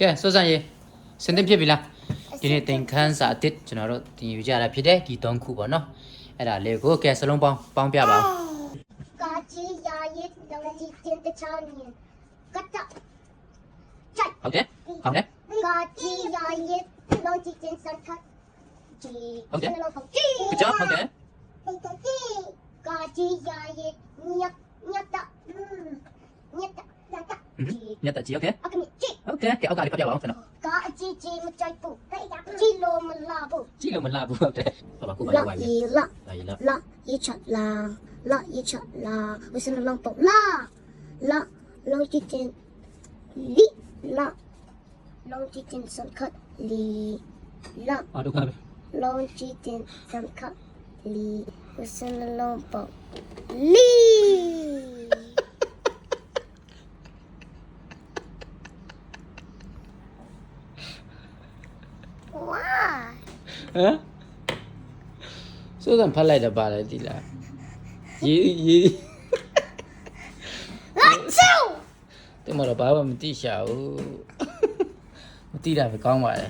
ကဲစွတ်စံရေစင်တင်ဖြစ်ပြီလားဒီနေ့သင်ခန်းစာအစ်ကျွန်တော်တို့သင်ယူကြတာဖြစ်တယ်ဒီ၃ခုပေါ့နော်အဲ့ဒါလေးကိုကဲစလုံးပေါင်းပေါင်းပြပါဦးကာကြီးယာရစ်ဒေါ်ဒီတင်တချောင်းနီကတ်တာချိုက်ဟုတ်ကဲ့ဟုတ်ကဲ့ကာကြီးယာရစ်ဒေါ်ဒီတင်စတ်ခတ်จีจีจ้าโอเคกาจียาเยเนีย nhất là chị ok. Ok cái ông gà đi bắt đầu không? Có chị chị một chơi phụ. Chị lô mình là phụ. Chị lô mình là bu ok. Bà cũng là vậy lọ lọ ý chọn là lọ ý chọn là với xin lòng bộ lọ lọ lô chị trên lý lọ lô chị trên sân khất lý lọ à ờ, đúng rồi. lô chị trên sân khất lý với xin lòng bộ lý Why? ဟမ်စိုးစံဖတ်လိုက်တာပါလေဒီလားရေးရေး Let's go! တင်မတော့ဘာမှမသိရှာဘူး မသိတာပဲကောင်းပါလေ